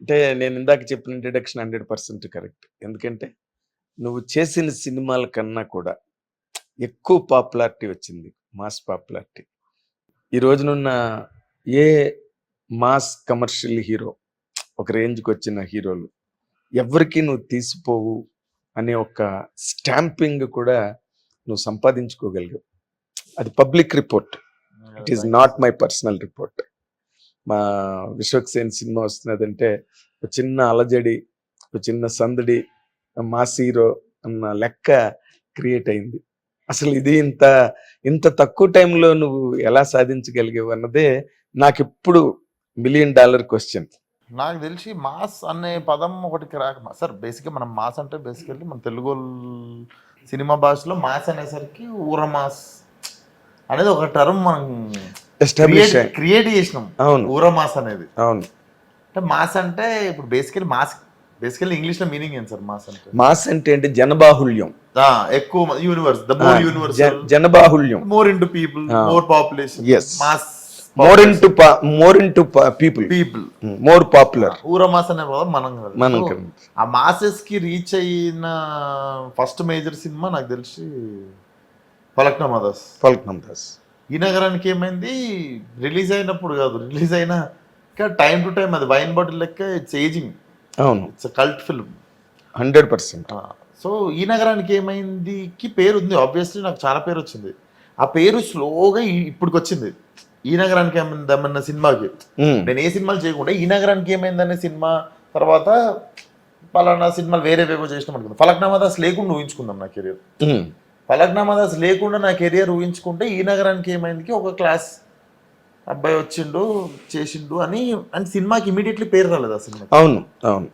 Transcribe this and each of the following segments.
అంటే నేను ఇందాక చెప్పిన ఇంట్రడక్షన్ హండ్రెడ్ పర్సెంట్ కరెక్ట్. ఎందుకంటే నువ్వు చేసిన సినిమాల కన్నా కూడా ఎక్కువ పాపులారిటీ వచ్చింది మాస్ పాపులారిటీ. ఈ రోజునున్న ఏ మాస్ కమర్షియల్ హీరో ఒక రేంజ్కి వచ్చిన హీరోలు ఎవరికి నువ్వు తీసిపోవు అనే ఒక స్టాంపింగ్ కూడా నువ్వు సంపాదించుకోగలిగావు. అది public report. It is not my personal report మా విశ్వక్సేన్ సినిమా వస్తున్నదంటే ఒక చిన్న అలజడి ఒక చిన్న సందడి మాస్ హీరో అన్న లెక్క క్రియేట్ అయింది. అసలు ఇది ఇంత ఇంత తక్కువ టైంలో నువ్వు ఎలా సాధించగలిగేవు అన్నదే నాకు ఇప్పుడు మిలియన్ డాలర్ క్వశ్చన్. నాకు తెలిసి మాస్ అనే పదం ఒకటి రాక సార్ బేసిక్గా మనం మాస్ అంటే బేసికల్లీ మన తెలుగు సినిమా భాషలో మాస్ అనేసరికి ఊర మాస్ అనేది ఒక టర్మ్ మనం క్రియేట్ చేసినాం. అవును. ఊర మాస్ అనేది. అవును. అంటే మాస్ అంటే ఇప్పుడు బేసికలీ మాస్ బేసికలీ ఇంగ్లీష్లో మీనింగ్ ఏంటి సార్ మాస్ అంటే? మాస్ అంటే ఏంటి? జనబాహుల్యం ఎక్కువ universe the more universe జనబాహుల్యం more into people. More population Yes. Mass more into more into people people more popular ఊర మాస్ అనే పదం మనం. మనం. ఆ మాసెస్కి రీచ్ అయిన ఫస్ట్ మేజర్ సినిమా నాకు తెలిసి పలక్నా మదర్స్ పల్కనం దాస్. ఈ నగరానికి ఏమైంది? రిలీజ్ అయినప్పుడు కాదు రిలీజ్ అయిన టైం టు టైం అది వైన్ బాటిల్ లెక్క ఇట్స్ ఏజింగ్. అవును. It's cult film. Hundred percent. So ఈ నగరానికి ఏమైందికి పేరు ఉంది. ఆబ్వియస్లీ నాకు చాలా పేరు వచ్చింది. ఆ పేరు స్లోగా ఇప్పటికి వచ్చింది ఈ నగరానికి ఏమైంది అన్న సినిమాకి నేను ఏ సినిమాలు చేయకుండా ఈ నగరానికి ఏమైందనే సినిమా తర్వాత పలానా సినిమాలు వేరే వేవో చేసినాం అనుకుందాం ఫలక్నామా దాస్ లేకుండా ఊహించుకుందాం నా కెరియర్ ఫలక్నామా దాస్ లేకుండా నా కెరియర్ ఊహించుకుంటే ఈ నగరానికి ఏమైందికి ఒక క్లాస్ అబ్బాయి వచ్చిండు చేసిండు అని అని సినిమాకి ఇమీడియట్లీ పేరు రాలేదు ఆ సినిమా అవును అవును.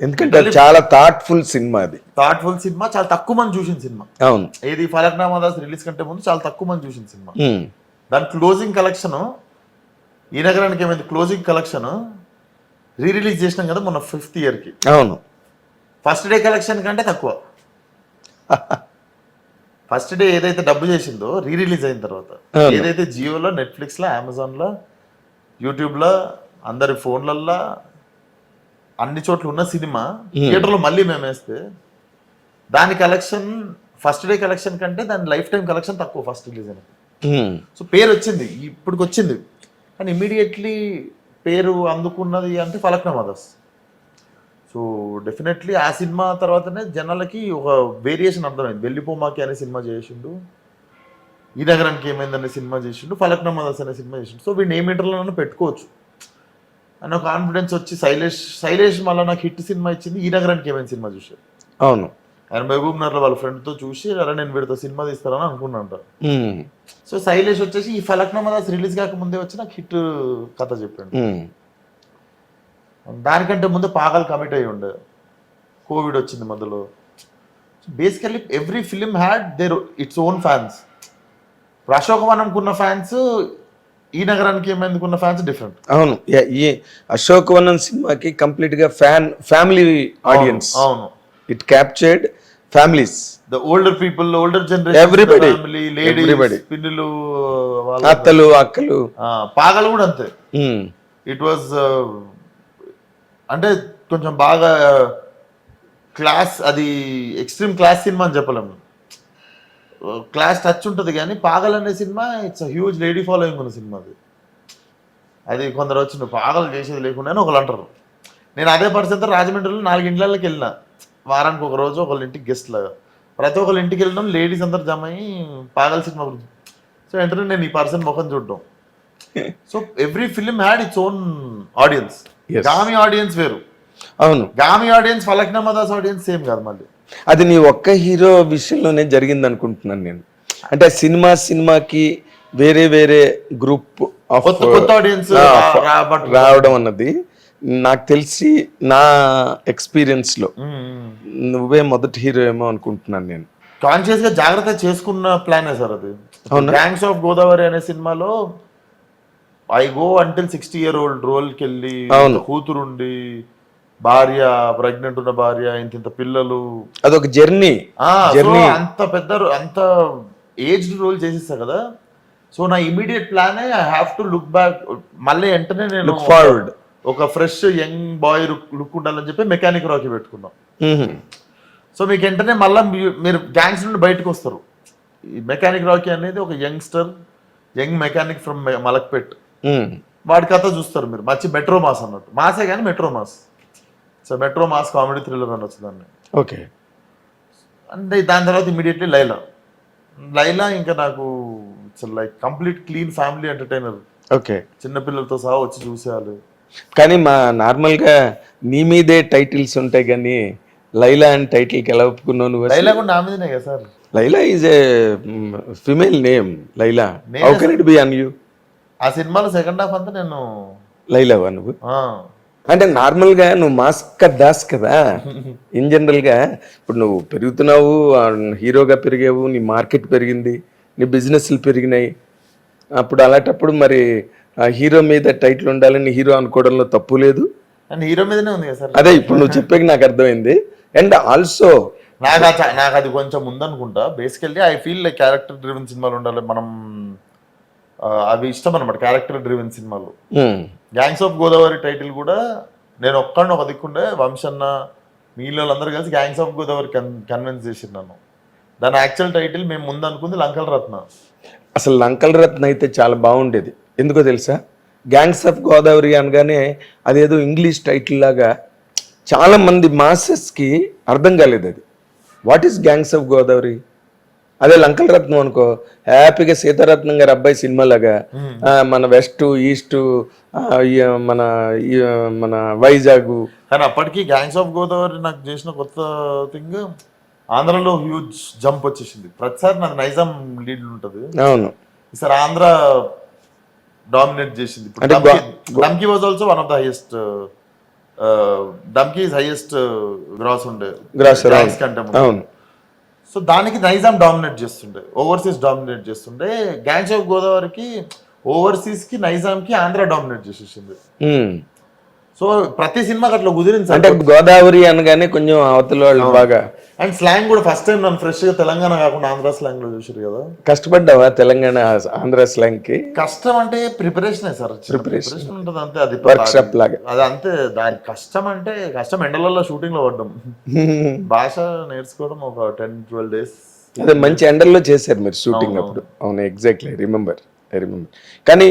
ఎందుకంటే చాలా థాట్ఫుల్ సినిమా అది. థాట్ఫుల్ సినిమా చాలా తక్కువ మంది చూసిన సినిమా. అవును. ఏది ఫలక్నామా దాస్ రిలీజ్ కంటే ముందు చాలా తక్కువ మంది చూసిన సినిమా. దాని క్లోజింగ్ కలెక్షన్ ఈ నగరానికి ఏమైంది? క్లోజింగ్ కలెక్షన్ రీ రిలీజ్ చేసినాం కదా మొన్న ఫిఫ్త్ ఇయర్కి అవును. ఫస్ట్ డే కలెక్షన్ కంటే తక్కువ. ఫస్ట్ డే ఏదైతే డబ్బు చేసిందో రీ రిలీజ్ అయిన తర్వాత. ఏదైతే జియోలో నెట్ఫ్లిక్స్లో అమెజాన్లో యూట్యూబ్లో అందరి ఫోన్లల్లో అన్ని చోట్ల ఉన్న సినిమా థియేటర్లో మళ్ళీ మేము వేస్తే దాని కలెక్షన్ ఫస్ట్ డే కలెక్షన్ కంటే దాని లైఫ్ టైం కలెక్షన్ తక్కువ ఫస్ట్ రిలీజ్ ఉమ్. సో పేరు వచ్చింది ఇప్పటికి వచ్చింది కానీ ఇమీడియట్లీ పేరు అందుకున్నది అంటే ఫలక్నా మదర్స్ సో డెఫినెట్లీ ఆ సినిమా తర్వాతనే జనాలకి ఒక వేరియేషన్ అర్థమైంది. వెళ్ళిపోమాకి అనే సినిమా చేసిండు ఈ నగరానికి ఏమైందనే సినిమా చేసిండు ఫలక్నా మదర్స్ అనే సినిమా చేసిండు. సో వీడిని ఏ మీటర్లోనైనా పెట్టుకోవచ్చు. అన్న కాన్ఫిడెన్స్ వచ్చి శైలేష్ శైలేష్ మళ్ళీ నాకు హిట్ సినిమా ఇచ్చింది ఈ నగరానికి ఏమైంది సినిమా చూసాడు అవును. ఆయన మహబూబ్ నగర్లో వాళ్ళ ఫ్రెండ్తో చూసి అరే నేను వీడితో సినిమా తీస్తారని అనుకున్నాంట ఉమ్. సో శైలేష్ వచ్చేసి ఈ ఫలక్నామా దాస్ రిలీజ్ కాకముందే వచ్చి నాకు హిట్ కథ చెప్పాడు. దానికంటే ముందు పాగల్ కమిట్ అయ్యి ఉండే. కోవిడ్ వచ్చింది మధ్యలో. Basically every film had there its own fans ఇప్పుడు అశోకవనంకున్న ఫ్యాన్స్ ఈ నగరానికి ఏమైందుకున్న ఫ్యాన్స్ డిఫరెంట్ అవును. ఈ అశోకవనం సినిమాకి కంప్లీట్గా ఫ్యాన్ ఫ్యామిలీ ఆడియన్స్ అవును. It captured families the older people older generation. Family ladies. పిన్నులు అత్తలు అక్కలు. పాగల్ కూడా అంతే. ఇట్ వాజ్ అంటే కొంచెం బాగా క్లాస్ అది ఎక్స్ట్రీమ్ క్లాస్ సినిమా అని చెప్పలేము. క్లాస్ టచ్ ఉంటుంది కానీ పాగల్ అనే cinema it's huge lady following ఉన్న సినిమా అది. అది కొందరు వచ్చి నువ్వు పాగలు చేసేది లేకుండా ఒకళ్ళు అంటారు. నేను అదే పరిస్థితి రాజమండ్రిలో నాలుగు ఇండ్లకి వెళ్ళిన. వారానికి ఒక రోజు ఒకళ్ళ ఇంటికి గెస్ట్ లాగా. ప్రతి ఒక్కళ్ళ ఇంటికి వెళ్ళడం లేడీస్ అందరు జమ అయ్యి పాగల్ సినిమా గురించి. సో వెంటనే నేను ఈ పర్సన్ ముఖం చూడడం. So every film had its own audience. Gaami audience వేరు. అవును. Gaami audience Falaknuma Das audience same కాదు మళ్ళీ. అది నీ ఒక్క హీరో విషయంలోనే జరిగింది అనుకుంటున్నాను నేను. అంటే సినిమా సినిమాకి వేరే వేరే గ్రూప్ ఆడియన్స్ రావడం అన్నది నాకు తెలిసి నా ఎక్స్పీరియన్స్లో నువ్వే మొదటి హీరో ఏమో అనుకుంటున్నాను నేను. కాన్షియస్గా జాగ్రత్త చేసుకున్న ప్లానే సార్ అది? గ్యాంగ్స్ ఆఫ్ గోదావరి అనే సినిమాలో I go until sixty year old రోల్కి వెళ్ళి. కూతురుండి భార్య ప్రెగ్నెంట్ ఉన్న భార్య ఇంత ఇంత పిల్లలు అదొక జర్నీ Journey. అంత పెద్ద అంత ఏజ్డ్ రోల్ చేసేస్తా కదా సో నా immediate ప్లానే I have to look back మళ్ళీ వెంటనే నేను లుక్ ఫార్వర్డ్ ఒక ఫ్రెష్ యంగ్ బాయ్ లుక్ ఉండాలని చెప్పి మెకానిక్ రాకీ పెట్టుకున్నాం. సో మీకు వెంటనే మళ్ళీ మీరు గ్యాంగ్స్ నుండి బయటకు వస్తారు ఈ మెకానిక్ రాకీ అనేది ఒక youngster young mechanic from Malakpet. వాడి కథ చూస్తారు మీరు. మంచి మెట్రో మాస్ అన్నట్టు. మాసే కానీ metro mass so metro mass comedy thriller అనొచ్చు దాన్ని. ఓకే. అంటే దాని తర్వాత ఇమీడియట్లీ లైలా లైలా ఇంకా నాకు it's like complete clean family entertainer okay. చిన్నపిల్లలతో సహా వచ్చి చూసేయాలి. కానీ మా నార్మల్గా నీ మీదే టైటిల్స్ ఉంటాయి కానీ లైలా అని టైటిల్కి ఎలా ఒప్పుకున్నావు నువ్వు లైలా కూడా నా మీదనే కదా sir. Laila is a female name Laila how can it be on you ఆ సినిమాలో సెకండ్ హాఫ్ అంతా నేను లైలావా నువ్వు? అంటే నార్మల్గా నువ్వు మాస్క్ దాస్ కదా? ఇన్ జనరల్గా ఇప్పుడు నువ్వు పెరుగుతున్నావు హీరోగా పెరిగావు నీ మార్కెట్ పెరిగింది నీ బిజినెస్లు పెరిగినాయి. అప్పుడు అలాంటప్పుడు మరి ఆ హీరో మీద టైటిల్ ఉండాలని హీరో అనుకోవడంలో తప్పు లేదు? అండ్ హీరో మీదనే ఉంది కదా సార్. అదే ఇప్పుడు నువ్వు చెప్పాక నాకు అర్థమైంది. అండ్ ఆల్సో నాకు నాకు అది కొంచెం ఉందనుకుంటా. Basically I feel like character driven సినిమాలు ఉండాలి. మనం అవి ఇష్టం అనమాట క్యారెక్టర్ డ్రివెన్ సినిమాలు. గ్యాంగ్స్ ఆఫ్ గోదావరి టైటిల్ కూడా నేను ఒక్కడిని ఒక దిక్కుండే వంశన్న మిగిలిన వాళ్ళందరూ కలిసి గ్యాంగ్స్ ఆఫ్ గోదావరి కన్ కన్విన్స్ చేసి నన్ను. దాని యాక్చువల్ టైటిల్ మేము ముందు అనుకుంది లంకల్ రత్న అసలు లంకల్ రత్న అయితే చాలా బాగుండేది. ఎందుకో తెలుసా? గ్యాంగ్స్ ఆఫ్ గోదావరి అనగానే అదేదో ఇంగ్లీష్ టైటిల్ లాగా చాలా మంది మాసెస్కి అర్థం కాలేదు అది. What is gangs of Godavari అదే లంకల్ రత్నం అనుకో. హ్యాపీగా సీతారత్నం గారి అబ్బాయి సినిమా లాగా ఆ, మన వెస్ట్ ఈస్ట్ మన మన వైజాగ్. కానీ అప్పటికి గ్యాంగ్స్ ఆఫ్ గోదావరి నాకు చేసిన కొత్త థింగ్ ఆంధ్రలో హ్యూజ్ జంప్ వచ్చేసింది. ప్రతిసారి నాకు నైజాం లీడ్ ఉంటుంది. అవును. ఈసారి ఆంధ్ర డామినేట్ చేసింది. Dhamki was also one of the highest Dhamki highest gross ఉండే. అవును. కంటే. అవును. సో దానికి నైజాం డామినేట్ చేస్తుండే ఓవర్సీస్ డామినేట్ చేస్తుండే. గ్యాంగ్స్ ఆఫ్ గోదావరికి ఓవర్సీస్కి నైజాం కి ఆంధ్ర డామినేట్ చేసేసింది. సో ప్రతి సినిమాకి అట్లా కుదిరింది అంటే గోదావరి అనగానే కొంచెం అవతల వాళ్ళు బాగా అండ్ స్లాంగ్ కూడా ఫస్ట్ టైం నన్ను ఫ్రెష్గా తెలంగాణ కాకుండా ఆంధ్ర స్లాంగ్లో చూసారు కదా. కష్టపడ్డావా తెలంగాణ ఆంధ్ర స్లాంగ్కి? కష్టం అంటే ప్రిపరేషన్ సార్. ప్రిపరేషన్ ఉంటుంది అంతే అది Workshop లాగా. అది అంతే దాని కష్టం అంటే కష్టం. ఎండలలో షూటింగ్లో పడ్డం. భాష నేర్చుకోవడం ఒక టెన్ ట్వెల్వ్ డేస్ అదే మంచి ఎండల్లో చేశారు మీరు షూటింగ్ అప్పుడు. అవును ఎగ్జాక్ట్లీ రిమెంబర్ ఐ రిమెంబర్ కానీ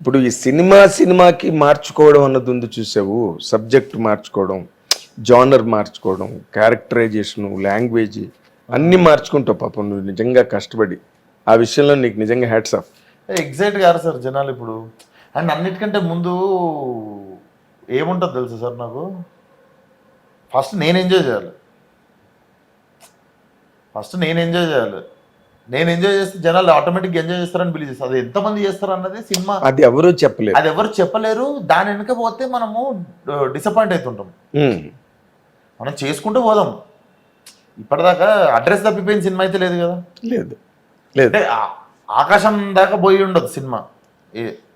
ఇప్పుడు ఈ సినిమా సినిమాకి మార్చుకోవడం అన్నది ఉంది చూసావు. సబ్జెక్ట్ మార్చుకోవడం జానర్ మార్చుకోవడం క్యారెక్టరైజేషన్ లాంగ్వేజ్ అన్నీ మార్చుకుంటావు పాపం. నువ్వు నిజంగా కష్టపడి. ఆ విషయంలో నీకు నిజంగా హ్యాట్స్ ఆఫ్ ఎగ్జైట్ గారు సార్ జనాలు ఇప్పుడు. అండ్ అన్నిటికంటే ముందు ఏముంటుంది తెలుసు సార్ నాకు? ఫస్ట్ నేను ఎంజాయ్ చేయాలి. ఫస్ట్ నేను ఎంజాయ్ చేయాలి. నేను ఎంజాయ్ చేస్తే జనాలు ఆటోమేటిక్గా ఎంజాయ్ చేస్తారని బిలీవ్ చేస్తారు. అది ఎంతమంది చేస్తారు అన్నది సినిమా అది ఎవరూ చెప్పలేరు. అది ఎవరు చెప్పలేరు. దాని వెనుక పోతే మనము డిసప్పాయింట్ అవుతుంటాం. మనం చేసుకుంటూ పోదాం. ఇప్పటిదాకా అడ్రస్ తప్పిపోయిన సినిమా అయితే లేదు కదా. లేదు. లేదు. ఆకాశం దాకా పోయి ఉండదు సినిమా.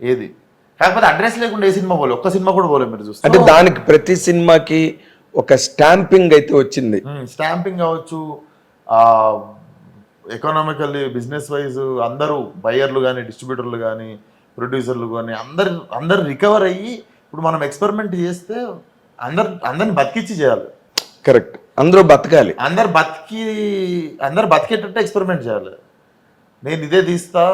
ఏది? కాకపోతే అడ్రస్ లేకుండా ఏ సినిమా పోలే. ఒక్క సినిమా కూడా పోలే మీరు చూస్తే. అంటే దానికి ప్రతి సినిమాకి ఒక స్టాంపింగ్ అయితే వచ్చింది. స్టాంపింగ్ కావచ్చు ఎకనామికల్లీ బిజినెస్ వైజ్ అందరూ బయ్యర్లు కానీ డిస్ట్రిబ్యూటర్లు కానీ ప్రొడ్యూసర్లు కానీ అందరు అందరు రికవర్ అయ్యి ఇప్పుడు మనం ఎక్స్పెరిమెంట్ చేస్తే అందరు అందరిని బతికిచ్చి చేయాలి. కరెక్ట్ అందరూ బతకాలి. అందరు బతికి అందరు బతికేటట్టు ఎక్స్పెరిమెంట్ చేయాలి. నేను ఇదే తీస్తా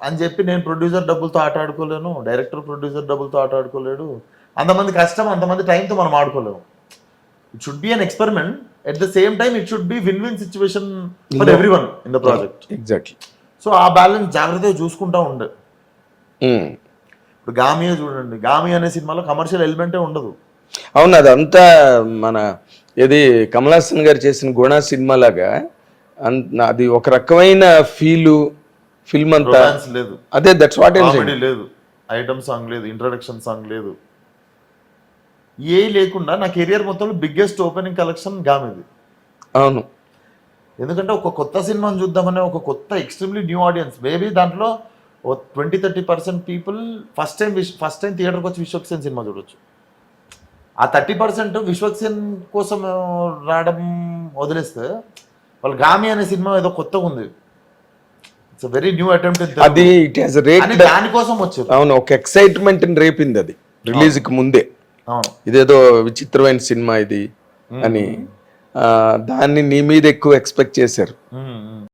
అని చెప్పి నేను ప్రొడ్యూసర్ డబ్బులతో ఆట ఆడుకోలేను డైరెక్టర్ ప్రొడ్యూసర్ డబ్బులతో ఆట ఆడుకోలేడు. అంతమంది కష్టం అంతమంది టైంతో మనం ఆడుకోలేము. It should be an experiment at the same time it should be win win situation for everyone in the project exactly so ఆ బ్యాలెన్స్ జాగ్రత్తగా చూసుకుంటా ఉండే. ఇప్పుడు గామియా చూడండి. గామి అనే సినిమాలో కమర్షియల్ ఎలిమెంటే ఉండదు. అవును అదంతా మన ఇది కమల్ హాసన్ గారు చేసిన గుణ సినిమా లాగా అది ఒక రకమైన ఫీలు ఫిల్మ్ అంతా. లేదు. అదే దట్స్ వాట్ లేదు. ఐటమ్ సాంగ్ లేదు ఇంట్రడక్షన్ సాంగ్ లేదు. ఏ లేకుండా నా కెరియర్ మొత్తంలో బిగ్గెస్ట్ ఓపెనింగ్ కలెక్షన్ గామిది అవును. ఎందుకంటే ఒక కొత్త సినిమాని చూద్దామనే ఒక కొత్త ఎక్స్ట్రీమ్లీ న్యూ ఆడియన్స్ మేబీ దాంట్లో ఓ twenty thirty percent people first time wish first time థియేటర్కి వచ్చి విశ్వక్సేన్ సినిమా చూడొచ్చు. ఆ థర్టీ పర్సెంట్ విశ్వక్సేన్ కోసం రావడం వదిలేస్తే వాళ్ళు గామి అనే సినిమా ఏదో కొత్తగా ఉంది. ఇట్స్ వెరీ న్యూ అటెంప్ట్ అది ఇట్ హాస్ అని దానికోసం వచ్చారు. అవును ఒక ఎక్సైట్మెంట్ రేపింది అది. రిలీజ్కి ముందే. ఇదేదో విచిత్రమైన సినిమా ఇది అని ఆ, దాన్ని నీ మీద ఎక్కువ ఎక్స్పెక్ట్ చేశారు.